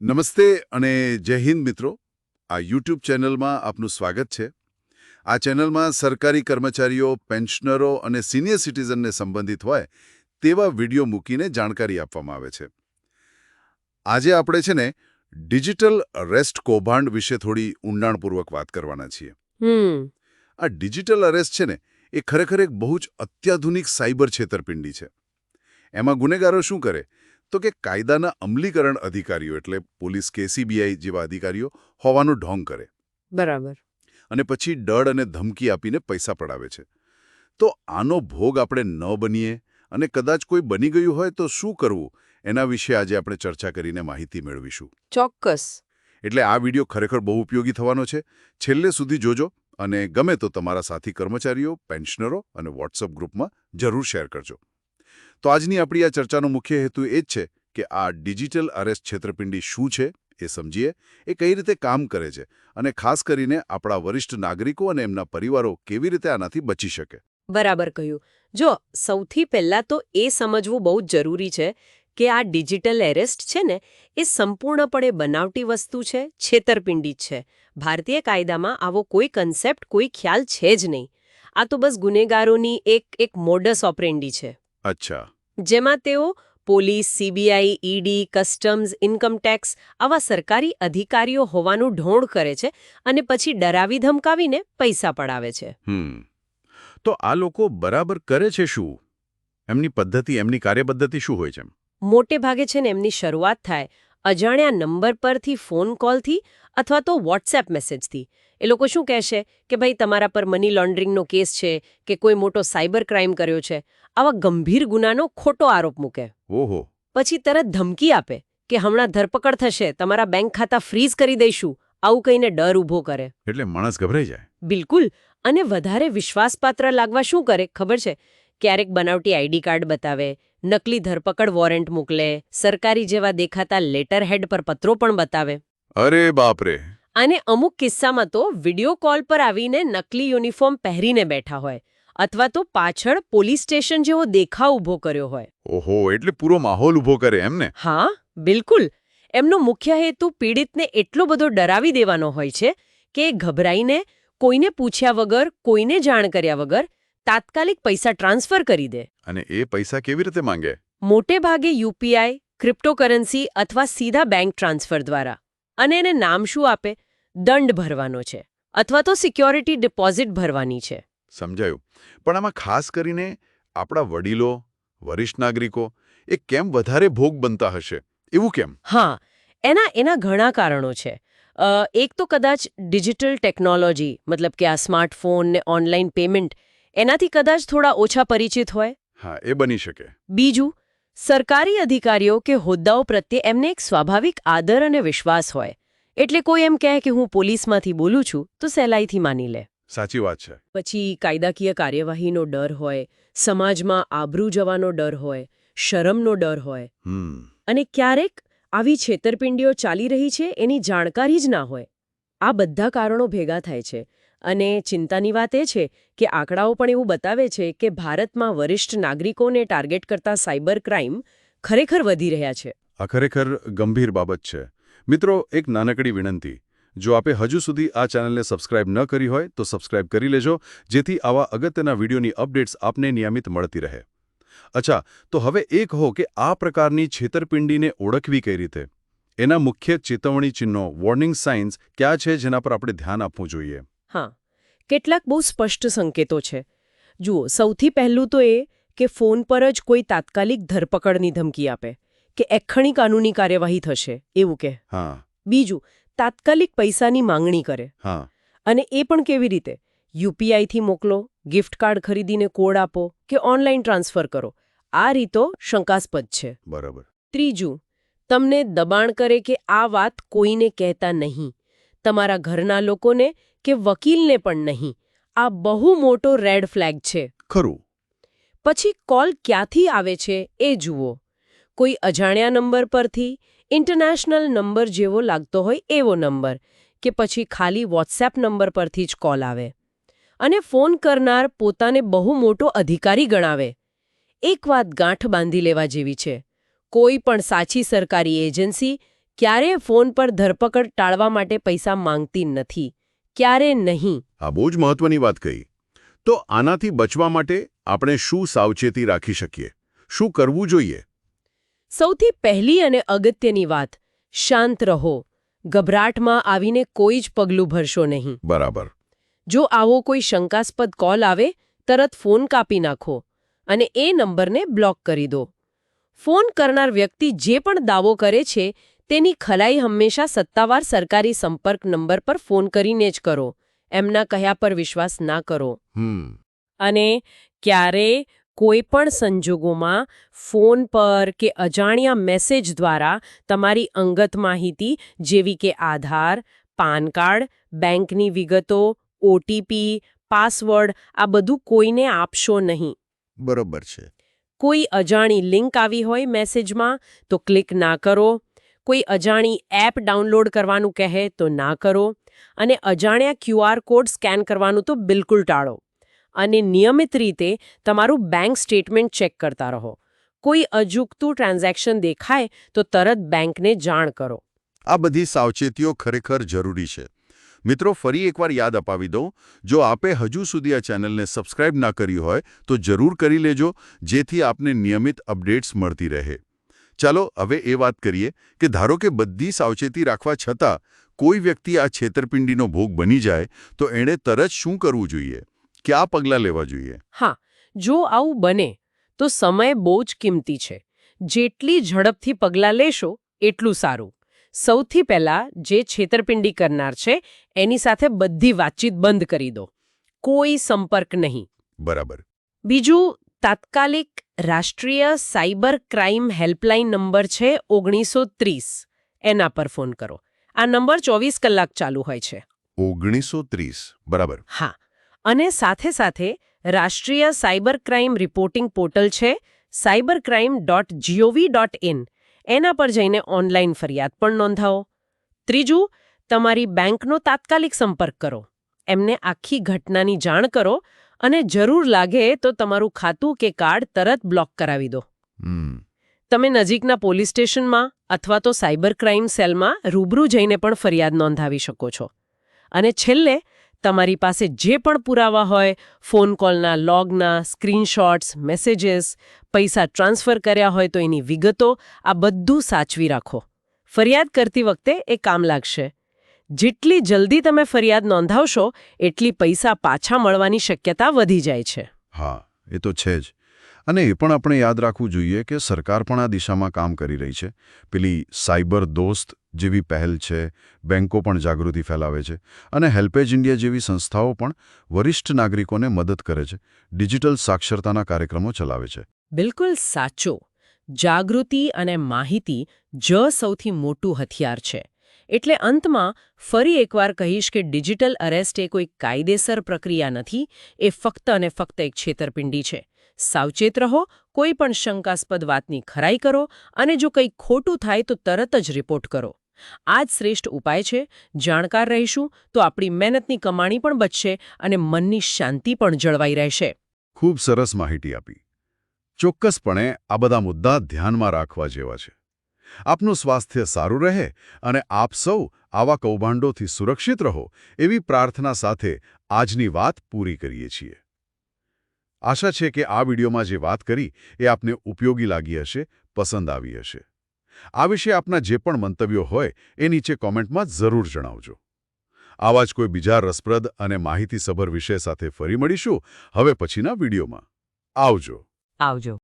નમસ્તે અને જય હિન્દ મિત્રો. આ યુટ્યુબ ચેનલમાં આપનું સ્વાગત છે. આ ચેનલમાં સરકારી કર્મચારીઓ પેન્શનરો અને સિનિયર સિટીઝનને સંબંધિત હોય તેવા વીડિયો મૂકીને જાણકારી આપવામાં આવે છે. આજે આપણે છે ને ડિજિટલ અરેસ્ટ કૌભાંડ વિશે થોડી ઊંડાણપૂર્વક વાત કરવાના છીએ. આ ડિજિટલ અરેસ્ટ છે ને એ ખરેખર એક બહુ જ અત્યાધુનિક સાયબર છેતરપિંડી છે. એમાં ગુનેગારો શું કરે? તો કે કાયદાના અમલીકરણ અધિકારીઓ એટલે પોલીસ કે સીબીઆઈ જેવા અધિકારીઓ હોવાનું ઢોંગ કરે. બરાબર. અને પછી ડર અને ધમકી આપીને પૈસા પડાવે છે. તો આનો ભોગ આપણે ન બનીએ અને કદાચ કોઈ બની ગયું હોય તો શું કરવું? એના વિશે આજે આપણે ચર્ચા કરીને માહિતી મેળવીશું. ચોક્કસ. એટલે આ વીડિયો ખરેખર બહુ ઉપયોગી થવાનો છે. છેલ્લે સુધી જોજો અને ગમે તો તમારા સાથી કર્મચારીઓ પેન્શનરો અને વોટ્સઅપ ગ્રુપમાં જરૂર શેર કરજો. તો આજની આપણી આ ચર્ચાનો મુખ્ય હેતુ એ જ છે કે આ ડિજિટલ અરેસ્ટ છેતરપિંડી શું છે એ સમજીએ, એ કઈ રીતે કામ કરે છે અને ખાસ કરીને આપણા વરિષ્ઠ નાગરિકો અને એમના પરિવારો કેવી રીતે આનાથી બચી શકે. બરાબર કહ્યું. જો સૌથી પહેલા તો એ સમજવું બહુ જ જરૂરી છે કે આ ડિજિટલ એરેસ્ટ છે ને, એ સંપૂર્ણપણે બનાવટી વસ્તુ છે, છેતરપિંડી જ છે. ભારતીય કાયદામાં આવો કોઈ કન્સેપ્ટ કોઈ ખ્યાલ છે જ નહીં. આ તો બસ ગુનેગારોની એક એક મોડસ ઓપરેન્ડી છે. અચ્છા. જેમાં તેઓ police CBI ED customs income tax આવા સરકારી અધિકારીઓ હોવાનું ઢોંઢ કરે છે અને પછી ડરાવી ધમકાવીને પૈસા પડાવે છે. તો આ લોકો બરાબર કરે છે શું? એમની પદ્ધતિ એમની કાર્યપદ્ધતિ શું હોય છે મોટે ભાગે છે ને એમની શરૂઆત થાય અજાણ્યા નંબર પરથી ફોન કોલથી અથવા તો વોટ્સએપ મેસેજથી એ લોકો શું કહેશે? કે ભાઈ તમારા પર મની લોન્ડરિંગનો કેસ છે કે કોઈ મોટો સાયબર ક્રાઇમ કર્યો છે. આવા ગંભીર ગુનાનો ખોટો આરોપ મૂકે. ઓહો. પછી તરત ધમકી આપે કે હમણાં ધરપકડ થશે તમારા બેંક ખાતા ફ્રીઝ કરી દઈશું. આવું કહીને ડર ઊભો કરે. એટલે માણસ ગભરાઈ જાય. બિલકુલ. અને વધારે વિશ્વાસપાત્ર લાગવા શું કરે? ખબર છે? ક્યારેક બનાવટી આઈડી કાર્ડ બતાવે નકલી ધરપકડ વોરંટ મોકલે સરકારી જેવા દેખાતા લેટર હેડ પર પત્રો પણ બતાવે. અરે બાપરે. અને અમુક કિસ્સામાં તો વીડિયો કોલ પર આવીને નકલી યુનિફોર્મ પહેરીને બેઠા હોય અથવા તો પાછળ પોલીસ સ્ટેશન જેવો દેખાવ ઊભો કર્યો હોય. ઓહો એટલે પૂરો માહોલ ઊભો કરે એમને હા બિલકુલ. એમનો મુખ્ય હેતુ પીડિતને એટલો બધો ડરાવી દેવાનો હોય છે કે ગભરાઈને કોઈને પૂછ્યા વગર કોઈને જાણ કર્યા વગર તાત્કાલિક પૈસા ટ્રાન્સફર કરી દે. અને એ પૈસા કેવી રીતે માંગે? મોટે ભાગે યુપીઆઈ ક્રિપ્ટોકરન્સી અથવા સીધા બેંક ટ્રાન્સફર દ્વારા. અને એને નામ શું આપે? દંડ ભરવાનો છે. અથવા તો સિક્યોરિટી ડિપોઝિટ ભરવાની છે. સમજાયું. પણ આમાં ખાસ કરીને આપણા વડીલો વરિષ્ઠ નાગરિકો એ કેમ વધારે ભોગ બનતા હશે? એવું કેમ? હા એના એના ઘણા કારણો છે. એક તો કદાચ ડિજિટલ ટેકનોલોજી મતલબ કે આ સ્માર્ટફોન ને ઓનલાઈન પેમેન્ટ એનાથી કદાચ થોડા ઓછા પરિચિત હોય. હા એ બની શકે. બીજું સરકારી અધિકારીઓ કે હોદ્દાઓ પ્રત્યે એમને એક સ્વાભાવિક આદર અને વિશ્વાસ હોય. એટલે કોઈ એમ કહે કે હું પોલીસમાંથી બોલું છું તો સહેલાઈથી માની લે. સાચી વાત છે. પછી કાયદાકીય કાર્યવાહીનો ડર હોય સમાજમાં આબરૂ જવાનો ડર હોય શરમનો ડર હોય. અને ક્યારેક આવી છેતરપિંડીઓ ચાલી રહી છે એની જાણકારી જ ના હોય. આ બધા કારણો ભેગા થાય છે. અને ચિંતાની વાત એ છે કે આંકડાઓ પણ એવું બતાવે છે કે ભારતમાં વરિષ્ઠ નાગરિકોને ટાર્ગેટ કરતા સાયબર ક્રાઇમ ખરેખર વધી રહ્યા છે. આ ખરેખર ગંભીર બાબત છે. મિત્રો, એક નાનકડી વિનંતી. જો આપે હજુ સુધી આ ચેનલને સબસ્ક્રાઇબ ન કરી હોય, તો સબસ્ક્રાઇબ કરી લેજો, જેથી આવા અગત્યના વિડીયોની અપડેટ્સ આપને નિયમિત મળતી રહે. અચ્છા, તો હવે એ કહો કે આ પ્રકારની છેતરપિંડીને ઓળખવી કઈ રીતે? એના મુખ્ય ચેતવણી ચિહ્નો વોર્નિંગ સાઇન્સ ક્યાં છે જેના પર આપણે ધ્યાન આપવું જોઈએ? હા કેટલાક બહુ સ્પષ્ટ સંકેતો છે. જુઓ સૌથી પહેલું તો એ કે ફોન પર જ કોઈ તાત્કાલિક ધરપકડની ધમકી આપે કે એખણી કાનૂની કાર્યવાહી થશે એવું કે બીજું તાત્કાલિક પૈસાની માંગણી કરે હા. અને એ પણ કેવી રીતે? યુપીઆઈથી મોકલો ગિફ્ટ કાર્ડ ખરીદીને કોડ આપો કે ઓનલાઈન ટ્રાન્સફર કરો. આ રીતો શંકાસ્પદ છે. બરાબર. ત્રીજું તમને દબાણ કરે કે આ વાત કોઈને કહેતા નહીં. તમારા ઘરના લોકોને કે વકીલને પણ નહીં. આ બહુ મોટો રેડ ફ્લેગ છે. ખરું. પછી કોલ ક્યાંથી આવે છે એ જુઓ. કોઈ અજાણ્યા નંબર પરથી ઇન્ટરનેશનલ નંબર જેવો લાગતો હોય એવો નંબર કે પછી ખાલી વોટ્સએપ નંબર પરથી જ કોલ આવે. અને ફોન કરનાર પોતાને બહુ મોટો અધિકારી ગણાવે. એક વાત ગાંઠ બાંધી લેવા જેવી છે. કોઈ પણ સાચી સરકારી એજન્સી ક્યારે ફોન પર ધરપકડ ટાળવા માટે પૈસા માંગતી નથી ક્યારે નહીં. આ બહુ જ મહત્વની વાત કહી. તો આનાથી બચવા માટે આપણે શું સાવચેતી રાખી શકીએ? શું કરવું જોઈએ? સૌથી પહેલી અને અગત્યની વાત શાંત રહો. ગભરાટમાં આવીને કોઈ જ પગલું ભરશો નહીં. બરાબર. જો આવો કોઈ શંકાસ્પદ કોલ આવે તરત ફોન કાપી નાખો અને એ નંબરને બ્લોક કરી દો. ફોન કરનાર વ્યક્તિ જે પણ દાવો કરે છે તેની ખલાઈ હંમેશા સત્તાવાર સરકારી સંપર્ક નંબર પર ફોન કરીને જ કરો. એમના કહ્યા પર વિશ્વાસ ના કરો. અને ક્યારે કોઈ પણ સંજોગોમાં ફોન પર કે અજાણ્યા મેસેજ દ્વારા તમારી અંગત માહિતી જેવી કે આધાર પાન કાર્ડ બેંકની વિગતો ઓટીપી પાસવર્ડ આ બધું કોઈને આપશો નહીં. બરોબર છે. કોઈ અજાણી લિંક આવી હોય મેસેજમાં તો ક્લિક ના કરો. કોઈ અજાણી એપ ડાઉનલોડ કરવાનું કહે તો ના કરો અને અજાણ્યા ક્યુઆર કોડ સ્કેન કરવાનું તો બિલકુલ ટાળો. અને નિયમિત રીતે તમારું બેંક સ્ટેટમેન્ટ ચેક કરતા રહો. કોઈ અજુકતું ટ્રાન્ઝેક્શન દેખાય તો તરત બેંકને જાણ કરો. આ બધી સાવચેતીઓ ખરેખર જરૂરી છે. મિત્રો, ફરી એકવાર યાદ અપાવી દઉં, જો આપે હજુ સુધી આ ચેનલને સબસ્ક્રાઇબ ના કરી હોય તો જરૂર કરી લેજો, જેથી આપને નિયમિત અપડેટ્સ મળતી રહે. ચાલો હવે એ વાત કરીએ કે ધારો કે બધી સાવચેતી રાખવા છતાં કોઈ વ્યક્તિ આ છેતરપિંડીનો ભોગ બની જાય તો એણે તરત શું કરવું જોઈએ? કયા પગલાં લેવા જોઈએ? હા જો આવું બને તો સમય બહુ જ કિંમતી છે. જેટલી ઝડપથી પગલાં લેશો એટલું સારું. સૌથી પહેલાં જે છેતરપિંડી કરનાર છે એની સાથે બધી વાતચીત બંધ કરી દો. કોઈ સંપર્ક નહીં. બરાબર. બીજું તાત્કાલિક રાષ્ટ્રીય સાયબર ક્રાઇમ હેલ્પલાઇન નંબર છે ઓગણીસો ત્રીસ. એના પર ફોન કરો. આ નંબર ચોવીસ કલાક ચાલુ હોય છે. ઓગણીસો ત્રીસ. બરાબર. હા. અને સાથે સાથે રાષ્ટ્રીય સાયબર ક્રાઇમ રિપોર્ટિંગ પોર્ટલ છે cyber crime dot G O V dot in. એના પર જઈને ઓનલાઈન ફરિયાદ પણ નોંધાવો. ત્રીજું તમારી બેંકનો તાત્કાલિક સંપર્ક કરો. એમને આખી ઘટનાની જાણ કરો અને જરૂર લાગે તો તમારું ખાતું કે કાર્ડ તરત બ્લોક કરાવી દો. તમે નજીકના પોલીસ સ્ટેશનમાં અથવા તો સાયબર ક્રાઇમ સેલમાં રૂબરૂ જઈને પણ ફરિયાદ નોંધાવી શકો છો. અને છેલ્લે તમારી પાસે જે પણ પુરાવા હોય ફોન કોલના લોગના સ્ક્રીનશોટ્સ મેસેજીસ પૈસા ટ્રાન્સફર કર્યા હોય તો એની વિગતો આ બધું સાચવી રાખો. ફરિયાદ કરતી વખતે એ કામ લાગશે. જેટલી જલ્દી તમે ફરિયાદ નોંધાવશો એટલી પૈસા પાછા મળવાની શક્યતા વધી જાય છે. હા એ તો છે જ. અને એ પણ આપણે યાદ રાખવું જોઈએ કે સરકાર પણ આ દિશામાં કામ કરી રહી છે. પેલી સાયબર દોસ્ત જેવી પહેલ છે બેંકો પણ જાગૃતિ ફેલાવે છે અને હેલ્પેજ ઇન્ડિયા જેવી સંસ્થાઓ પણ વરિષ્ઠ નાગરિકોને મદદ કરે છે. ડિજિટલ સાક્ષરતાના કાર્યક્રમો ચલાવે છે. બિલકુલ સાચો. જાગૃતિ અને માહિતી જ સૌથી મોટું હથિયાર છે. એટલે અંતમાં ફરી એકવાર કહીશ કે ડિજિટલ અરેસ્ટ એ કોઈ કાયદેસર પ્રક્રિયા નથી, એ ફક્ત અને ફક્ત એક છેતરપિંડી છે. સાવચેત રહો, કોઈ પણ શંકાસ્પદ વાતની ખરાઈ કરો અને જો કંઈ ખોટું થાય તો તરત જ રિપોર્ટ કરો. આ જ શ્રેષ્ઠ ઉપાય છે. જાણકાર રહીશું તો આપણી મહેનતની કમાણી પણ બચશે અને મનની શાંતિ પણ જળવાઈ રહેશે. ખૂબ સરસ માહિતી આપી. ચોક્કસપણે આ બધા મુદ્દા ધ્યાનમાં રાખવા જેવા છે. આપનું સ્વાસ્થ્ય સારું રહે અને આપ સૌ આવા કૌભાંડોથી સુરક્ષિત રહો એવી પ્રાર્થના સાથે આજની વાત પૂરી કરીએ છીએ. આશા છે કે આ વિડીયોમાં જે વાત કરી એ આપને ઉપયોગી લાગી હશે, પસંદ આવી હશે. આ વિશે આપના જે પણ મંતવ્યો હોય એ નીચે કોમેન્ટમાં જરૂર જણાવજો. આવા જ કોઈ બીજા રસપ્રદ અને માહિતીસભર વિષય સાથે ફરી મળીશું હવે પછીના વિડીયોમાં. આવજો. આવજો.